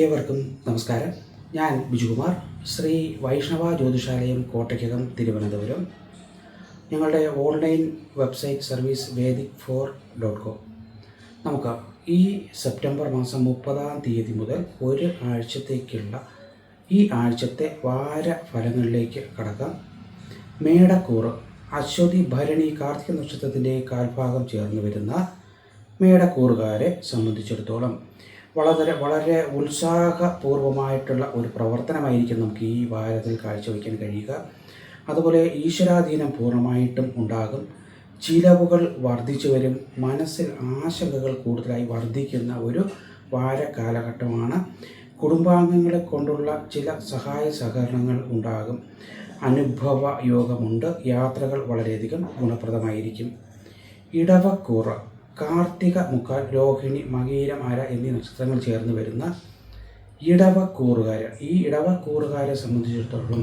ഏവർക്കും നമസ്കാരം. ഞാൻ ബിജുകുമാർ ശ്രീ വൈഷ്ണവ ജ്യോതിഷാലയം കോട്ടയ്ക്കകം തിരുവനന്തപുരം. ഞങ്ങളുടെ online website service vedic four dot com. നമുക്ക് ഈ സെപ്റ്റംബർ മാസം മുപ്പതാം തീയതി മുതൽ ഒരു ആഴ്ചത്തേക്കുള്ള ഈ ആഴ്ചത്തെ വാര ഫലങ്ങളിലേക്ക് കടക്കാം. മേടക്കൂറ് അശ്വതി ഭരണി കാർത്തിക നക്ഷത്രത്തിന്റെ കാൽഭാഗം ചേർന്ന് വരുന്ന മേടക്കൂറുകാരെ സംബന്ധിച്ചിടത്തോളം വളരെ വളരെ ഉത്സാഹപൂർവമായിട്ടുള്ള ഒരു പ്രവർത്തനമായിരിക്കും നമുക്ക് ഈ വാരത്തിൽ കാഴ്ചവെക്കാൻ കഴിയുക. അതുപോലെ ഈശ്വരാധീനം പൂർണമായിട്ടും ഉണ്ടാകും. ചിലവുകൾ വർദ്ധിച്ചു വരും. മനസ്സിൽ ആശങ്കകൾ കൂടുതലായി വർദ്ധിക്കുന്ന ഒരു വാര കാലഘട്ടമാണ്. കുടുംബാംഗങ്ങളെ കൊണ്ടുള്ള ചില സഹായ സഹകരണങ്ങൾ ഉണ്ടാകും. അനുഭവ യോഗമുണ്ട്. യാത്രകൾ വളരെയധികം ഗുണപ്രദമായിരിക്കും. ഇടവക്കൂറ കാർത്തിക മുക്കാൽ രോഹിണി മകീരമാര എന്നീ നക്ഷത്രങ്ങൾ ചേർന്ന് വരുന്ന ഇടവക്കൂറുകാർ ഈ ഇടവക്കൂറുകാരെ സംബന്ധിച്ചിടത്തോളം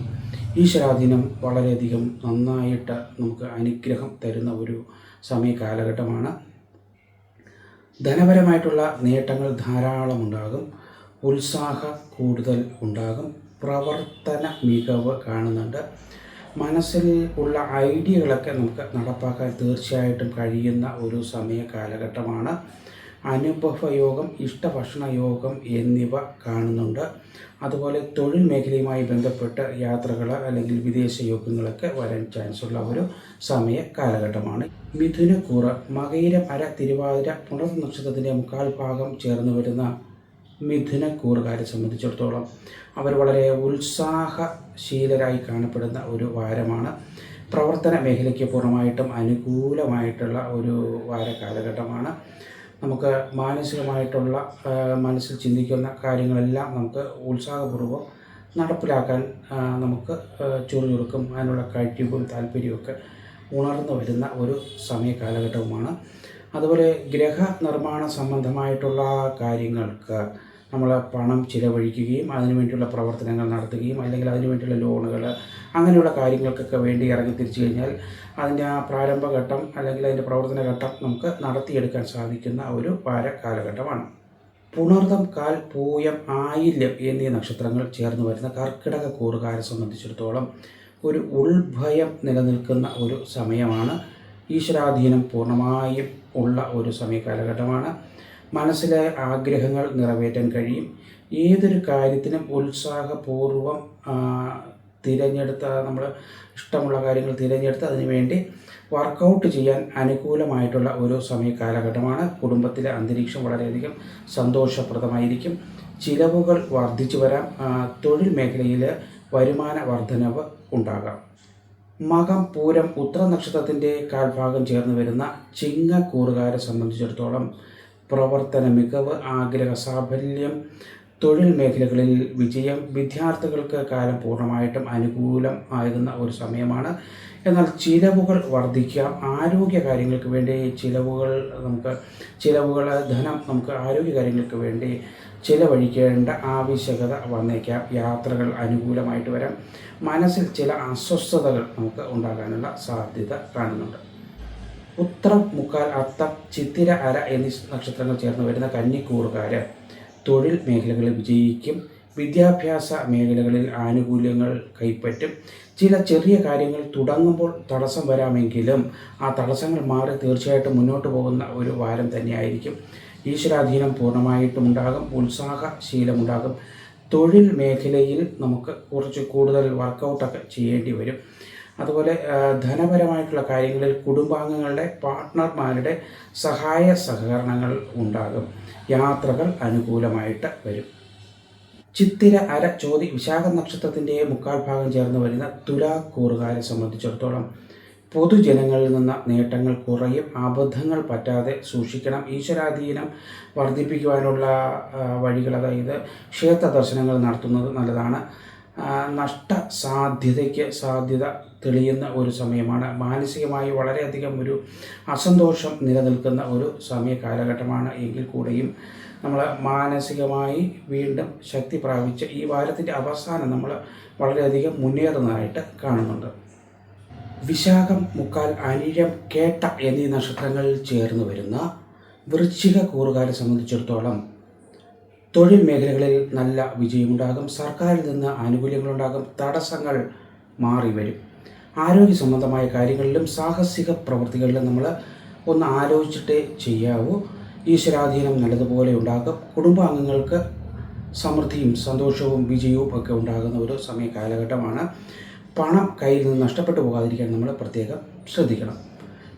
ഈ ശ്രാദിനം വളരെയധികം നന്നായിട്ട് നമുക്ക് അനുഗ്രഹം തരുന്ന ഒരു സമയ കാലഘട്ടമാണ്. ധനപരമായിട്ടുള്ള നേട്ടങ്ങൾ ധാരാളം ഉണ്ടാകും. ഉത്സാഹ കൂടുതൽ ഉണ്ടാകും. പ്രവർത്തന മികവ് കാണുന്നുണ്ട്. മനസ്സിൽ ഉള്ള ഐഡിയകളൊക്കെ നമുക്ക് നടപ്പാക്കാൻ തീർച്ചയായിട്ടും കഴിയുന്ന ഒരു സമയ കാലഘട്ടമാണ്. അനുഭവ യോഗം ഇഷ്ടഭക്ഷണ യോഗം എന്നിവ കാണുന്നുണ്ട്. അതുപോലെ തൊഴിൽ മേഖലയുമായി ബന്ധപ്പെട്ട് യാത്രകൾ അല്ലെങ്കിൽ വിദേശ യോഗങ്ങളൊക്കെ വരാൻ ചാൻസ് ഉള്ള ഒരു സമയ കാലഘട്ടമാണ്. മിഥുനക്കൂറ് മകയിര അര തിരുവാതിര പുണർ നക്ഷത്രത്തിന്റെ മുക്കാൽ ഭാഗം ചേർന്ന് വരുന്ന മിഥുനക്കൂറുകാരെ സംബന്ധിച്ചിടത്തോളം അവർ വളരെ ഉത്സാഹശീലരായി കാണപ്പെടുന്ന ഒരു വാരമാണ്. പ്രവർത്തന മേഖലയ്ക്ക് പൂർണമായിട്ടും അനുകൂലമായിട്ടുള്ള ഒരു വാര കാലഘട്ടമാണ്. നമുക്ക് മാനസികമായിട്ടുള്ള മനസ്സിൽ ചിന്തിക്കുന്ന കാര്യങ്ങളെല്ലാം നമുക്ക് ഉത്സാഹപൂർവം നടപ്പിലാക്കാൻ നമുക്ക് ചുറുചുറുക്കും അതിനുള്ള കഴിവും താല്പര്യമൊക്കെ ഉണർന്നു വരുന്ന ഒരു സമയ കാലഘട്ടവുമാണ് അതുപോലെ ഗ്രഹ നിർമ്മാണ സംബന്ധമായിട്ടുള്ള കാര്യങ്ങൾക്ക് നമ്മൾ പണം ചിലവഴിക്കുകയും അതിനുവേണ്ടിയുള്ള പ്രവർത്തനങ്ങൾ നടത്തുകയും അല്ലെങ്കിൽ അതിനുവേണ്ടിയുള്ള ലോണുകൾ അങ്ങനെയുള്ള കാര്യങ്ങൾക്കൊക്കെ വേണ്ടി ഇറങ്ങി തിരിച്ചു കഴിഞ്ഞാൽ അതിന്റെ ആ പ്രാരംഭഘട്ടം അല്ലെങ്കിൽ അതിന്റെ പ്രവർത്തന ഘട്ടം നമുക്ക് നടത്തിയെടുക്കാൻ സാധിക്കുന്ന ഒരു വാര കാലഘട്ടമാണ് പുണർതം കാൽ പൂയം ആയില്യം എന്നീ നക്ഷത്രങ്ങൾ ചേർന്ന് വരുന്ന കർക്കിടക കൂറുകാരെ സംബന്ധിച്ചിടത്തോളം ഒരു ഉൾഭയം നിലനിൽക്കുന്ന ഒരു സമയമാണ്. ഈശ്വരാധീനം പൂർണമായും ഉള്ള ഒരു സമയ കാലഘട്ടമാണ് മനസ്സിലെ ആഗ്രഹങ്ങൾ നിറവേറ്റാൻ കഴിയും. ഏതൊരു കാര്യത്തിനും ഉത്സാഹപൂർവം തിരഞ്ഞെടുത്ത നമ്മൾ ഇഷ്ടമുള്ള കാര്യങ്ങൾ തിരഞ്ഞെടുത്ത് അതിനുവേണ്ടി വർക്കൗട്ട് ചെയ്യാൻ അനുകൂലമായിട്ടുള്ള ഒരു സമയ കാലഘട്ടമാണ്. കുടുംബത്തിലെ അന്തരീക്ഷം വളരെയധികം സന്തോഷപ്രദമായിരിക്കും. ചിലവുകൾ വർദ്ധിച്ചു വരാം. തൊഴിൽ മേഖലയിൽ വരുമാന വർധനവ് ഉണ്ടാകാം. മകം പൂരം ഉത്തര നക്ഷത്രത്തിന്റെ കാൽഭാഗം ചേർന്ന് വരുന്ന ചിങ്ങക്കൂറുകാരെ സംബന്ധിച്ചിടത്തോളം പ്രവർത്തന മികവ് ആഗ്രഹ സാഫല്യം തൊഴിൽ മേഖലകളിൽ വിജയം വിദ്യാർത്ഥികൾക്ക് കാലം പൂർണമായിട്ടും അനുകൂലം ആകുന്ന ഒരു സമയമാണ്. എന്നാൽ ചിലവുകൾ വർദ്ധിക്കാം. ആരോഗ്യ കാര്യങ്ങൾക്ക് വേണ്ടി ചിലവുകൾ നമുക്ക് ചിലവുകൾ ധനം നമുക്ക് ആരോഗ്യ കാര്യങ്ങൾക്ക് വേണ്ടി ചിലവഴിക്കേണ്ട ആവശ്യകത വന്നേക്കാം. യാത്രകൾ അനുകൂലമായിട്ട് വരാം. മനസ്സിൽ ചില അസ്വസ്ഥതകൾ നമുക്ക് ഉണ്ടാകാനുള്ള സാധ്യത കാണുന്നുണ്ട്. ഉത്രം മുക്കാൽ അത്തം ചിത്തിര അര എന്നീ നക്ഷത്രങ്ങൾ ചേർന്ന് വരുന്ന കന്നിക്കൂറുകാർ തൊഴിൽ മേഖലകളിൽ വിജയിക്കും. വിദ്യാഭ്യാസ മേഖലകളിൽ ആനുകൂല്യങ്ങൾ കൈപ്പറ്റും. ചില ചെറിയ കാര്യങ്ങൾ തുടങ്ങുമ്പോൾ തടസ്സം വരാമെങ്കിലും ആ തടസ്സങ്ങൾ മാറി തീർച്ചയായിട്ടും മുന്നോട്ട് പോകുന്ന ഒരു വാരം തന്നെയായിരിക്കും. ഈശ്വരാധീനം പൂർണമായിട്ടും ഉണ്ടാകും ഉത്സാഹശീലമുണ്ടാകും. തൊഴിൽ മേഖലയിൽ നമുക്ക് കുറച്ച് കൂടുതൽ വർക്കൗട്ടൊക്കെ ചെയ്യേണ്ടി വരും. അതുപോലെ ധനപരമായിട്ടുള്ള കാര്യങ്ങളിൽ കുടുംബാംഗങ്ങളുടെ പാർട്ട്ണർമാരുടെ സഹായ സഹകരണങ്ങൾ ഉണ്ടാകും. യാത്രകൾ അനുകൂലമായിട്ട് വരും. ചിത്തിര അര ചോതി വിശാഖ നക്ഷത്രത്തിന്റെ മുക്കാൽ ഭാഗം ചേർന്ന് വരുന്ന തുലാക്കൂറുകാരെ സംബന്ധിച്ചിടത്തോളം പൊതുജനങ്ങളിൽ നിന്ന് നേട്ടങ്ങൾ കുറയും അബദ്ധങ്ങൾ പറ്റാതെ സൂക്ഷിക്കണം ഈശ്വരാധീനം വർദ്ധിപ്പിക്കുവാനുള്ള വഴികൾ അതായത് ക്ഷേത്ര ദർശനങ്ങൾ നടത്തുന്നത് നല്ലതാണ്. നഷ്ട സാധ്യതയ്ക്ക് സാധ്യത തെളിയുന്ന ഒരു സമയമാണ്. മാനസികമായി വളരെയധികം ഒരു അസന്തോഷം നിലനിൽക്കുന്ന ഒരു സമയ കാലഘട്ടമാണ് എങ്കിൽ കൂടെയും നമ്മൾ മാനസികമായി വീണ്ടും ശക്തി പ്രാപിച്ച് ഈ വാരത്തിന്റെ അവസാനം നമ്മൾ വളരെയധികം മുന്നേറുന്നതായിട്ട് കാണുന്നുണ്ട്. വിശാഖം മുക്കാൽ അനിഴം കേട്ട എന്നീ നക്ഷത്രങ്ങളിൽ ചേർന്ന് വരുന്ന വൃശ്ചിക കൂറുകാരെ സംബന്ധിച്ചിടത്തോളം തൊഴിൽ മേഖലകളിൽ നല്ല വിജയമുണ്ടാകും. സർക്കാരിൽ നിന്ന് ആനുകൂല്യങ്ങളുണ്ടാകും. തടസ്സങ്ങൾ മാറി വരും. ആരോഗ്യ സംബന്ധമായ കാര്യങ്ങളിലും സാഹസിക പ്രവൃത്തികളിലും നമ്മൾ ഒന്ന് ആലോചിച്ചിട്ടേ ചെയ്യാവൂ. ഈശ്വരാധീനം നല്ലതുപോലെ ഉണ്ടാകും. കുടുംബാംഗങ്ങൾക്ക് സമൃദ്ധിയും സന്തോഷവും വിജയവും ഒക്കെ ഉണ്ടാകുന്ന ഒരു സമയ കാലഘട്ടമാണ്. പണം കയ്യിൽ നിന്ന് നഷ്ടപ്പെട്ടു പോകാതിരിക്കാൻ നമ്മൾ പ്രത്യേകം ശ്രദ്ധിക്കണം.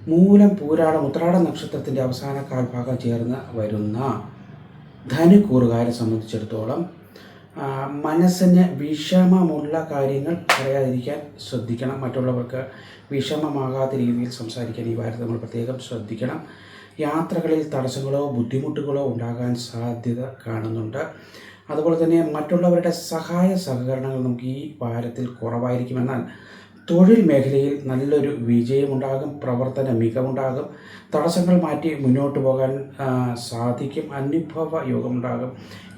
മൂലം പൂരാടം ഉത്രാട നക്ഷത്രത്തിന്റെ അവസാന കാൽഭാഗം ചേർന്ന് വരുന്ന ധനുക്കൂറുകാരെ സംബന്ധിച്ചിടത്തോളം മനസ്സിന് വിഷമമുള്ള കാര്യങ്ങൾ പറയാതിരിക്കാൻ ശ്രദ്ധിക്കണം. മറ്റുള്ളവർക്ക് വിഷമമാകാത്ത രീതിയിൽ സംസാരിക്കാൻ ഈ വാരത്തിൽ നമ്മൾ പ്രത്യേകം ശ്രദ്ധിക്കണം. യാത്രകളിൽ തടസ്സങ്ങളോ ബുദ്ധിമുട്ടുകളോ ഉണ്ടാകാൻ സാധ്യത കാണുന്നുണ്ട്. അതുപോലെ തന്നെ മറ്റുള്ളവരുടെ സഹായ സഹകരണങ്ങൾ നമുക്ക് ഈ വാരത്തിൽ കുറവായിരിക്കും എന്നാൽ തൊഴിൽ മേഖലയിൽ നല്ലൊരു വിജയമുണ്ടാകും പ്രവർത്തന മികവുണ്ടാകും തടസ്സങ്ങൾ മാറ്റി മുന്നോട്ട് പോകാൻ സാധിക്കും അനുഭവ യോഗമുണ്ടാകും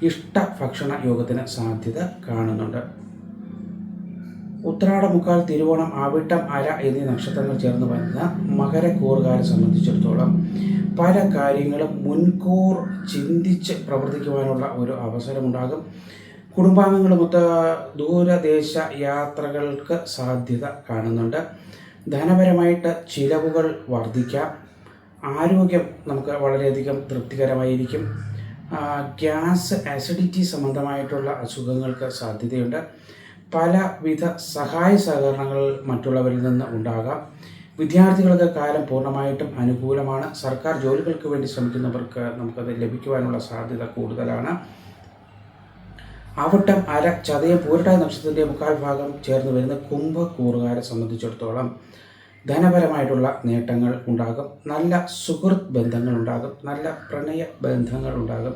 ഇഷ്ട ഭക്ഷണ യോഗത്തിന് സാധ്യത കാണുന്നുണ്ട്. ഉത്രാടമുക്കാൽ തിരുവോണം ആവിട്ടം അര എന്നീ നക്ഷത്രങ്ങൾ ചേർന്ന് വരുന്ന മകരക്കൂറുകാരെ സംബന്ധിച്ചിടത്തോളം പല കാര്യങ്ങളും മുൻകൂർ ചിന്തിച്ച് പ്രവർത്തിക്കുവാനുള്ള ഒരു അവസരമുണ്ടാകും. കുടുംബാംഗങ്ങളുമൊത്ത് ദൂരദേശ യാത്രകൾക്ക് സാധ്യത കാണുന്നുണ്ട്. ധനപരമായിട്ട് ചിലവുകൾ വർദ്ധിക്കാം. ആരോഗ്യം നമുക്ക് വളരെയധികം തൃപ്തികരമായിരിക്കും. ഗ്യാസ് ആസിഡിറ്റി സംബന്ധമായിട്ടുള്ള അസുഖങ്ങൾക്ക് സാധ്യതയുണ്ട്. പലവിധ സഹായ സഹകരണങ്ങൾ മറ്റുള്ളവരിൽ നിന്ന് ഉണ്ടാകാം. വിദ്യാർത്ഥികൾക്ക് കാലം പൂർണമായിട്ടും അനുകൂലമാണ്. സർക്കാർ ജോലികൾക്ക് വേണ്ടി ശ്രമിക്കുന്നവർക്ക് നമുക്കത് ലഭിക്കുവാനുള്ള സാധ്യത കൂടുതലാണ്. ആവട്ടം അര ചതയം പൂരട്ടായ നക്ഷത്രത്തിന്റെ മുക്കാൽ ഭാഗം ചേർന്ന് വരുന്ന കുംഭക്കൂറുകാരെ സംബന്ധിച്ചിടത്തോളം ധനപരമായിട്ടുള്ള നേട്ടങ്ങൾ ഉണ്ടാകും. നല്ല സുഹൃത്ത് ബന്ധങ്ങൾ ഉണ്ടാകും. നല്ല പ്രണയ ബന്ധങ്ങൾ ഉണ്ടാകും.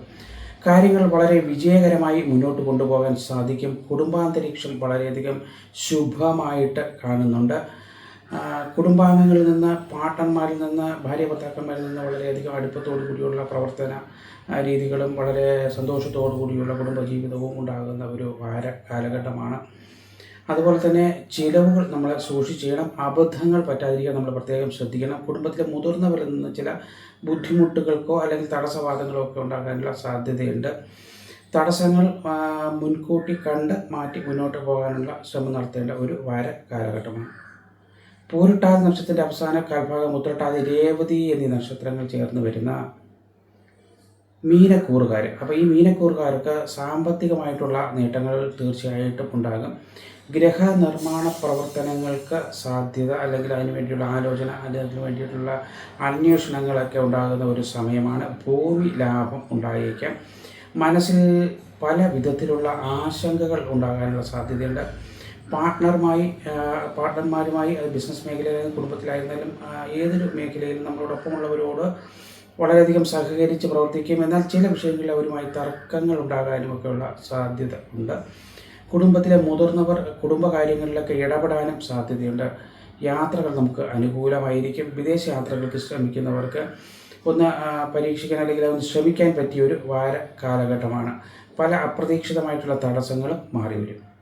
കാര്യങ്ങൾ വളരെ വിജയകരമായി മുന്നോട്ട് കൊണ്ടുപോകാൻ സാധിക്കും. കുടുംബാന്തരീക്ഷം വളരെയധികം ശുഭമായിട്ട് കാണുന്നുണ്ട്. കുടുംബാംഗങ്ങളിൽ നിന്ന് പാട്ടന്മാരിൽ നിന്ന് ഭാര്യ ഭർത്താക്കന്മാരിൽ നിന്ന് വളരെയധികം അടുപ്പത്തോടു കൂടിയുള്ള പ്രവർത്തന രീതികളും വളരെ സന്തോഷത്തോടു കൂടിയുള്ള കുടുംബജീവിതവും ഉണ്ടാകുന്ന ഒരു വാര കാലഘട്ടമാണ്. അതുപോലെ തന്നെ ചിലവുകൾ നമ്മൾ സൂക്ഷിച്ച് ചെയ്യണം അബദ്ധങ്ങൾ പറ്റാതിരിക്കാൻ നമ്മൾ പ്രത്യേകം ശ്രദ്ധിക്കണം. കുടുംബത്തിലെ മുതിർന്നവരിൽ നിന്ന് ചില ബുദ്ധിമുട്ടുകൾക്കോ അല്ലെങ്കിൽ തടസ്സവാദങ്ങളോ ഒക്കെ ഉണ്ടാകാനുള്ള സാധ്യതയുണ്ട്. തടസ്സങ്ങൾ മുൻകൂട്ടി കണ്ട് മാറ്റി മുന്നോട്ട് പോകാനുള്ള ശ്രമം നടത്തേണ്ട ഒരു വാര കാലഘട്ടമാണ്. പൂരിട്ടാതി നക്ഷത്രത്തിന്റെ അവസാന കാൽഭാഗം ഉത്രട്ടാതി രേവതി എന്നീ നക്ഷത്രങ്ങൾ ചേർന്ന് വരുന്ന മീനക്കൂറുകാർ അപ്പോൾ ഈ മീനക്കൂറുകാർക്ക് സാമ്പത്തികമായിട്ടുള്ള നേട്ടങ്ങൾ തീർച്ചയായിട്ടും ഉണ്ടാകും. ഗ്രഹ നിർമ്മാണ പ്രവർത്തനങ്ങൾക്ക് സാധ്യത അല്ലെങ്കിൽ അതിനു വേണ്ടിയുള്ള ആലോചന അല്ലെങ്കിൽ അതിനു വേണ്ടിയിട്ടുള്ള അന്വേഷണങ്ങളൊക്കെ ഉണ്ടാകുന്ന ഒരു സമയമാണ് ഭൂമി ലാഭം ഉണ്ടായേക്കാം. മനസ്സിൽ പല വിധത്തിലുള്ള ആശങ്കകൾ ഉണ്ടാകാനുള്ള സാധ്യതയുണ്ട്. പാർട്ട്ണറുമായി പാർട്ട്ണർമാരുമായി അത് ബിസിനസ് മേഖലയിലായാലും കുടുംബത്തിലായിരുന്നാലും ഏതൊരു മേഖലയിലും നമ്മളോടൊപ്പമുള്ളവരോട് വളരെയധികം സഹകരിച്ച് പ്രവർത്തിക്കും. എന്നാൽ ചില വിഷയങ്ങളിൽ അവരുമായി തർക്കങ്ങൾ ഉണ്ടാകാനും ഉണ്ടാകാനുമൊക്കെയുള്ള സാധ്യത ഉണ്ട്. കുടുംബത്തിലെ മുതിർന്നവർ കുടുംബകാര്യങ്ങളിലൊക്കെ ഇടപെടാനും സാധ്യതയുണ്ട്. യാത്രകൾ നമുക്ക് അനുകൂലമായിരിക്കും. വിദേശ യാത്രകൾക്ക് ശ്രമിക്കുന്നവർക്ക് ഒന്ന് പരീക്ഷിക്കാൻ അല്ലെങ്കിൽ ഒന്ന് ശ്രമിക്കാൻ പറ്റിയ ഒരു വാര കാലഘട്ടമാണ്. പല അപ്രതീക്ഷിതമായിട്ടുള്ള തടസ്സങ്ങളും മാറി വരും